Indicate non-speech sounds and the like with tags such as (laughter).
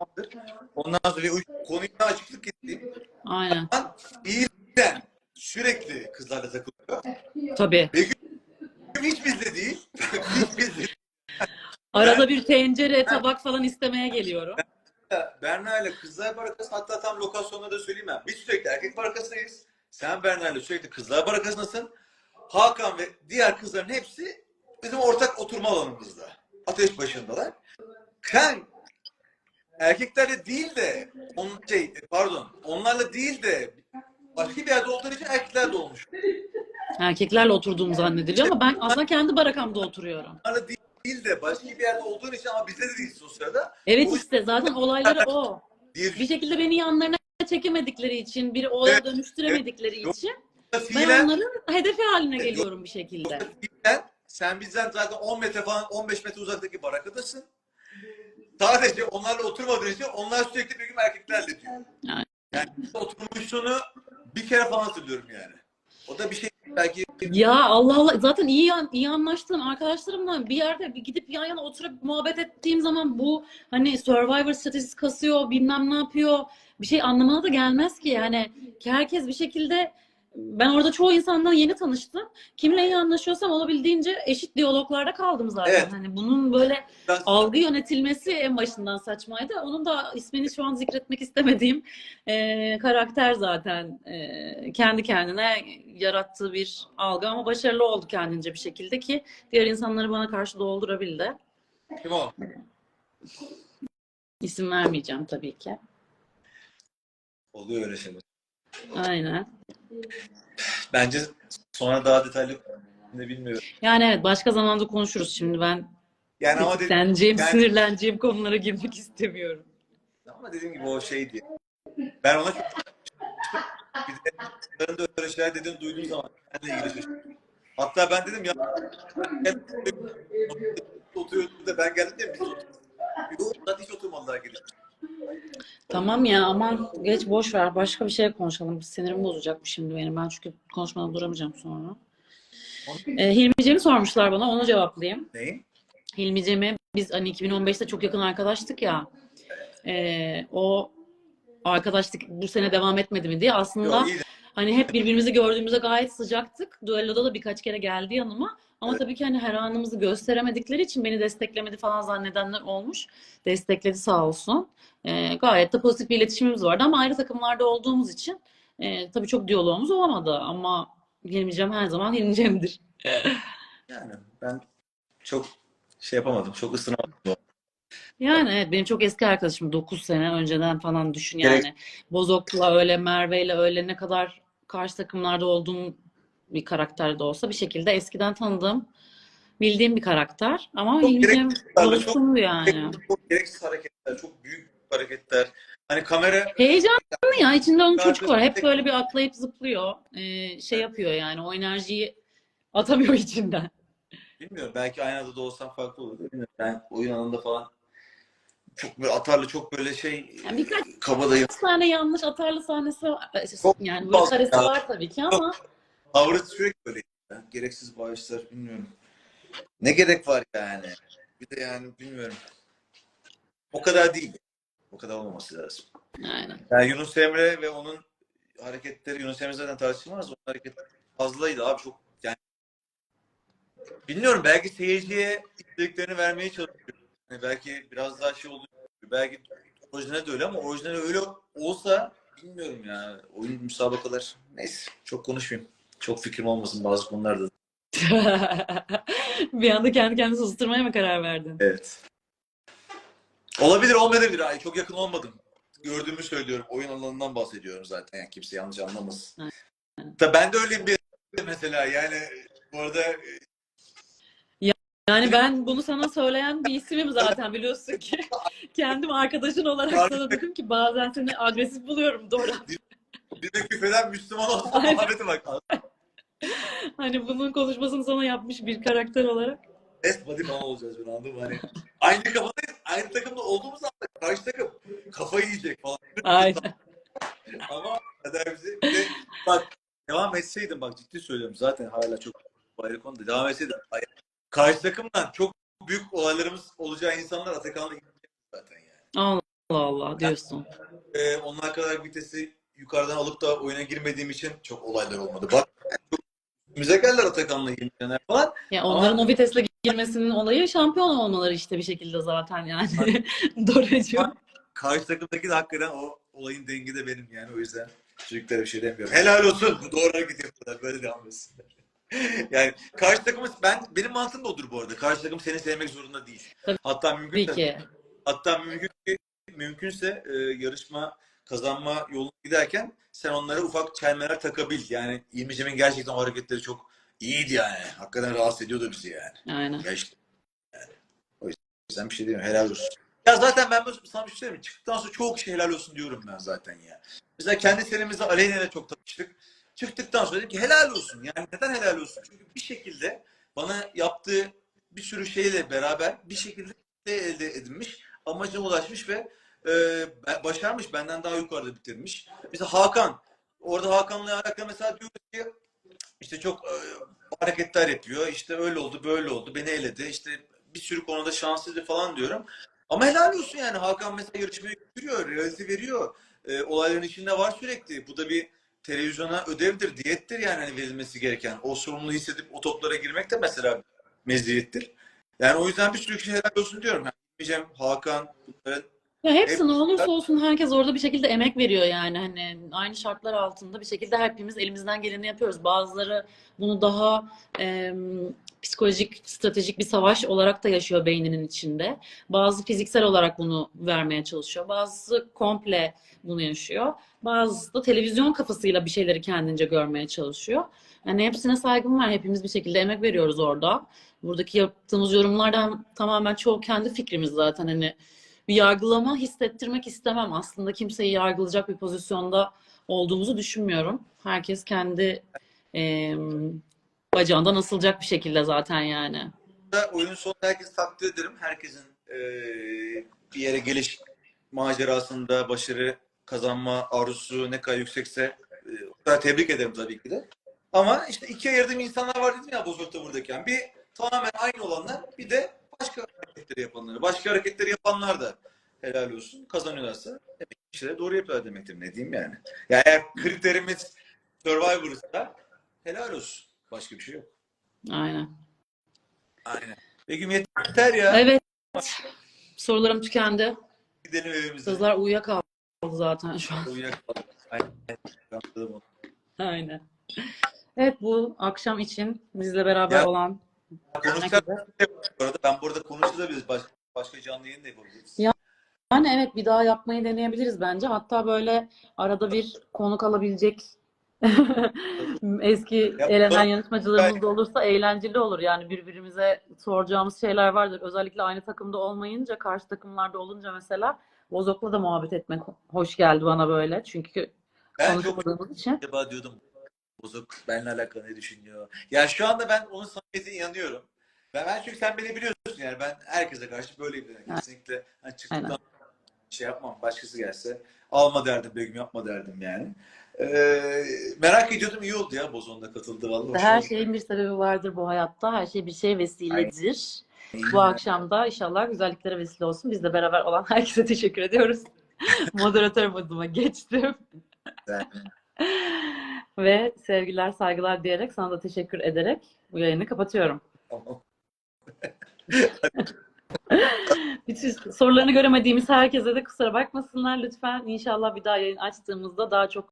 tamamdır. Ondan sonra bir konuya açıklık getireyim. Aynen. İyiden sürekli kızlarla takılıyor. Tabii. Hiç bizde değil. (laughs) Hiç bizde Arada bir tencere, tabak falan istemeye geliyorum. Berna ile kızlar barakası hatta tam lokasyonda da söyleyeyim ben. Biz sürekli erkek barakasındayız. Sen Berna ile sürekli kızlar barakasındasın. Hakan ve diğer kızların hepsi bizim ortak oturma alanımızda. Ateş başındalar. Sen erkeklerle değil de on, şey, pardon onlarla değil de başka bir yerde olduğun için erkeklerle olmuş. Erkeklerle oturduğum zannediliyor ama ben aslında kendi barakamda oturuyorum. Onlarla değil, değil de başka bir yerde olduğun için ama bizde de değilsin o sırada. Evet işte zaten olayları o. Bir şekilde beni yanlarına çekemedikleri için, bir olaya Evet, dönüştüremedikleri Yok. için düşünüyorum. ben Fiilen- onların hedefi haline Evet, geliyorum bir şekilde. Sen, sen bizden zaten 10 metre falan 15 metre uzaktaki barakadasın. Sadece onlarla oturmadığın için onlar sürekli bir gün erkeklerle diyor. Yani. Yani oturmuşluğunu bir kere falan hatırlıyorum yani. O da bir şey belki Ya Allah Allah zaten iyi iyi anlaştığım arkadaşlarımla bir yerde bir gidip yan yana oturup muhabbet ettiğim zaman bu hani Survivor stratejisi kasıyor bilmem ne yapıyor bir şey anlamına da gelmez ki yani ki herkes bir şekilde ben orada çoğu insandan yeni tanıştım. Kimle iyi anlaşıyorsam olabildiğince eşit diyaloglarda kaldım zaten. Evet. Hani bunun böyle biraz algı yönetilmesi en başından saçmaydı. Onun da ismini şu an zikretmek istemediğim e, karakter zaten e, kendi kendine yarattığı bir algı ama başarılı oldu kendince bir şekilde ki diğer insanları bana karşı doldurabildi. kim o? (laughs) İsim vermeyeceğim tabii ki. Oluyor öyle şeyler. Aynen. Bence sonra daha detaylı ne bilmiyorum. Yani evet başka zamanda konuşuruz şimdi ben Yani ama, dedim, yani- sinirleneceğim konulara girmek istemiyorum. ama dediğim gibi o şeydi. Ben ona çok bir de onların da öyle şeyler dediğini duyduğum zaman benimle ilgili şaşırdım. Hatta ben dedim ya oturuyordu da ben geldim diye biz oturduk. Yok hiç oturmadılar gelip. Tamam ya aman geç boş ver başka bir şey konuşalım. Sinirim bozacak bu şimdi benim. Ben çünkü konuşmadan duramayacağım sonra. Ee, Hilmi Cem'i sormuşlar bana onu cevaplayayım. Neyin? Hilmi Cem'i biz hani 2015'te çok yakın arkadaştık ya. Ee, o arkadaşlık bu sene devam etmedi mi diye aslında de. hani hep birbirimizi gördüğümüzde gayet sıcaktık. Düelloda da birkaç kere geldi yanıma. Ama Evet. tabii ki hani her anımızı gösteremedikleri için beni desteklemedi falan zannedenler olmuş. Destekledi sağ olsun. Ee, gayet de pozitif bir iletişimimiz vardı ama ayrı takımlarda olduğumuz için e, tabii çok diyalogumuz olamadı ama Cem her zaman (laughs) Hilmi Cem'dir. Yani ben çok şey yapamadım. Çok ısınamadım. Yani evet benim çok eski arkadaşım 9 sene önceden falan düşün Gerek- yani. Bozok'la öyle Merve'yle öyle ne kadar karşı takımlarda olduğum bir karakter de olsa bir şekilde eskiden tanıdığım bildiğim bir karakter ama Çok Hilmi Cem gereksiz- oluşumlu yani. Çok gereksiz hareketler, çok büyük hareketler. Hani kamera Heyecanlı ya içinde onun çocuk var hep böyle bir atlayıp zıplıyor Ee, şey yapıyor yani o enerjiyi atamıyor (laughs) içinden. bilmiyorum belki aynı adada olsam farklı olurdu. Bilmiyorum. Ben oyun alanında falan çok böyle atarlı çok böyle şey Yani birkaç kabadayım. tane yanlış atarlı sahnesi var. Çok yani böyle karesi var tabii ki ama Tavrı sürekli böyle. ya. Gereksiz bağışlar bilmiyorum. Ne gerek var yani? Bir de yani bilmiyorum. O kadar değil. O kadar olmaması lazım. aynen. Yani Yunus Emre ve onun hareketleri Yunus Emre zaten tartışılmaz. Onun hareketleri fazlaydı abi çok yani bilmiyorum belki seyirciye istediklerini vermeye çalışıyor. Yani belki biraz daha şey oluyor. Belki orijinal de öyle ama orijinal öyle olsa bilmiyorum ya. Oyun müsabakalar. Neyse çok konuşmayayım. Çok fikrim olmasın bazı konularda. (laughs) Bir anda kendi kendini susturmaya mı karar verdin? Evet. Olabilir olmayabilir. Ay, çok yakın olmadım. Gördüğümü söylüyorum. Oyun alanından bahsediyorum zaten. Yani kimse yanlış anlamasın. Tabii ben de öyleyim bir mesela. Yani bu arada Yani ben bunu sana söyleyen bir isimim zaten biliyorsun ki. (laughs) Kendim arkadaşın olarak sana dedim ki bazen seni agresif buluyorum Dora. bir de küfreden Müslüman olsa Aynen. muhabbete bak. Hani bunun konuşmasını sana yapmış bir karakter olarak. Best buddy falan olacağız ben anladın mı? Hani aynı kafadayız. Aynı takımda olduğumuz anda karşı takım kafayı yiyecek falan. Aynen. (laughs) Ama kader bizi bir de bak devam etseydim bak ciddi söylüyorum zaten hala çok ayrı konuda devam etseydim karşı takımdan çok büyük olaylarımız olacağı insanlar Atakan'la zaten yani. Allah Allah diyorsun. Ee, onlar kadar vitesi yukarıdan alıp da oyuna girmediğim için çok olaylar olmadı. Bak geldiler Atakan'la ilgilenenler falan. Ya onların o vitesle girmesinin olayı şampiyon olmaları işte bir şekilde zaten yani. (laughs) Doracığım. Karşı takımdaki de hakikaten o olayın dengi de benim yani o yüzden çocuklara bir şey demiyorum. Helal olsun. Bu doğru hareket yapıyorlar. Böyle devam etsinler. (laughs) yani karşı takımı ben benim mantığım da odur bu arada. Karşı takım seni sevmek zorunda değil. Tabii Hatta mümkünse ki. hatta mümkün mümkünse e, yarışma kazanma yoluna giderken sen onlara ufak çelmeler takabil. Yani İlmicem'in gerçekten o hareketleri çok iyiydi yani. Hakikaten rahatsız ediyordu bizi yani. Aynen. Gerçekten. Yani. O yüzden bir şey demiyorum. Helal olsun. Ya zaten ben sana bir şey söyleyeyim? Çıktıktan sonra çok kişi helal olsun diyorum ben zaten ya. Mesela kendi senemizde Aleyna ile çok tanıştık. Çıktıktan sonra dedim ki helal olsun. Yani neden helal olsun? Çünkü bir şekilde bana yaptığı bir sürü şeyle beraber bir şekilde elde edinmiş. Amacına ulaşmış ve e, başarmış. Benden daha yukarıda bitirmiş. Mesela Hakan. Orada Hakan'la alakalı mesela diyoruz ki işte çok e, hareketler yapıyor. İşte öyle oldu, böyle oldu. Beni eledi. İşte bir sürü konuda şanslıydı falan diyorum. Ama helal olsun yani. Hakan mesela yarışmayı götürüyor, realite veriyor. E, olayların içinde var sürekli. Bu da bir televizyona ödevdir, diyettir yani hani verilmesi gereken. O sorumluluğu hissedip o toplara girmek de mesela meziyettir. Yani o yüzden bir sürü kişi helal olsun diyorum. Yani Hakan, Ya hepsi Hep- ne olursa olsun herkes orada bir şekilde emek veriyor yani hani aynı şartlar altında bir şekilde hepimiz elimizden geleni yapıyoruz. Bazıları bunu daha em, psikolojik, stratejik bir savaş olarak da yaşıyor beyninin içinde. Bazı fiziksel olarak bunu vermeye çalışıyor. Bazısı komple bunu yaşıyor. Bazısı da televizyon kafasıyla bir şeyleri kendince görmeye çalışıyor. Yani hepsine saygım var. Hepimiz bir şekilde emek veriyoruz orada. Buradaki yaptığımız yorumlardan tamamen çoğu kendi fikrimiz zaten hani bir yargılama hissettirmek istemem. Aslında kimseyi yargılayacak bir pozisyonda olduğumuzu düşünmüyorum. Herkes kendi e, bacağından asılacak bir şekilde zaten yani. da oyun sonunda herkesi takdir ederim. Herkesin e, bir yere geliş macerasında başarı kazanma arzusu ne kadar yüksekse e, o kadar tebrik ederim tabii ki de. Ama işte ikiye ayırdığım insanlar var dedim ya Bozok'ta buradayken. Bir tamamen aynı olanlar bir de başka hareketleri yapanlar. Başka hareketleri yapanlar da helal olsun. Kazanıyorlarsa demek ki işleri doğru yapıyorlar demektir. Ne diyeyim yani. Yani eğer kriterimiz Survivor'sa helal olsun. Başka bir şey yok. Aynen. Aynen. Begüm yeter ya. Evet. Sorularım tükendi. Gidelim evimize. Kızlar uyuyakaldı zaten şu an. Uyuyakaldık. Aynen. Aynen. Evet bu akşam için bizle beraber Ya- olan Bu arada. Ben burada konuşabiliriz. Başka, başka canlı yayın da yapabiliriz. Ya- Yani evet bir daha yapmayı deneyebiliriz bence. Hatta böyle arada bir konuk alabilecek (laughs) eski Ya, elenen yarışmacılarımız da olursa eğlenceli olur. Yani birbirimize soracağımız şeyler vardır. Özellikle aynı takımda olmayınca, karşı takımlarda olunca mesela Bozok'la da muhabbet etmek hoş geldi bana böyle. Çünkü Ben çok için. acaba diyordum. Bozuk benimle alakalı ne düşünüyor? Ya şu anda ben onun samimiyetine inanıyorum. Ben, ben çünkü sen beni biliyorsun yani ben herkese karşı böyleyim. Yani. Kesinlikle hani çıktıktan Aynen. şey yapmam. Başkası gelse alma derdim Begüm yapma derdim yani. Ee, merak ediyordum iyi oldu ya Bozon'da katıldı vallahi. Her şeyin bir sebebi vardır bu hayatta. Her şey bir şey vesiledir. Aynen. Bu akşam da inşallah güzelliklere vesile olsun. Bizle beraber olan herkese teşekkür ediyoruz. (laughs) Moderatör moduma geçtim. (laughs) Ve sevgiler, saygılar diyerek sana da teşekkür ederek bu yayını kapatıyorum. Tamam. (laughs) Bütün sorularını göremediğimiz herkese de kusura bakmasınlar lütfen. İnşallah bir daha yayın açtığımızda daha çok